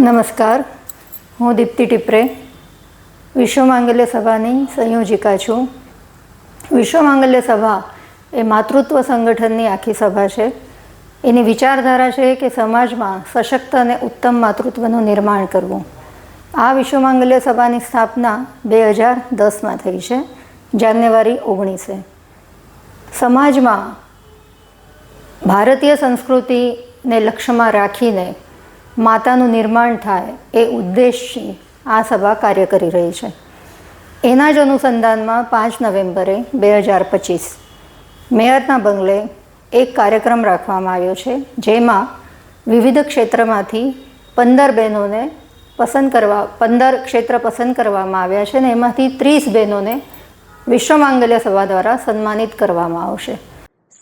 નમસ્કાર. હું દીપ્તિ ટિપરે. વિશ્વ માંગલ્ય સભાની સંયોજિકા છું. વિશ્વ માંગલ્ય સભા એ માતૃત્વ સંગઠનની આખી સભા છે. એની વિચારધારા છે કે સમાજમાં સશક્ત અને ઉત્તમ માતૃત્વનું નિર્માણ કરવું. આ વિશ્વ માંગલ્ય સભાની સ્થાપના બે હજાર દસમાં થઈ છે, જાન્યુઆરી ઓગણીસે. સમાજમાં ભારતીય સંસ્કૃતિને લક્ષ્યમાં રાખીને માતાનું નિર્માણ થાય એ ઉદ્દેશથી આ સભા કાર્ય કરી રહી છે. એના જ અનુસંધાનમાં પાંચ નવેમ્બરે બે હજાર પચીસ મેયરના બંગલે એક કાર્યક્રમ રાખવામાં આવ્યો છે, જેમાં વિવિધ ક્ષેત્રમાંથી પંદર બહેનોને પસંદ કરવા, પંદર ક્ષેત્ર પસંદ કરવામાં આવ્યા છે અને એમાંથી ત્રીસ બહેનોને વિશ્વ માંગલ્ય સભા દ્વારા સન્માનિત કરવામાં આવશે.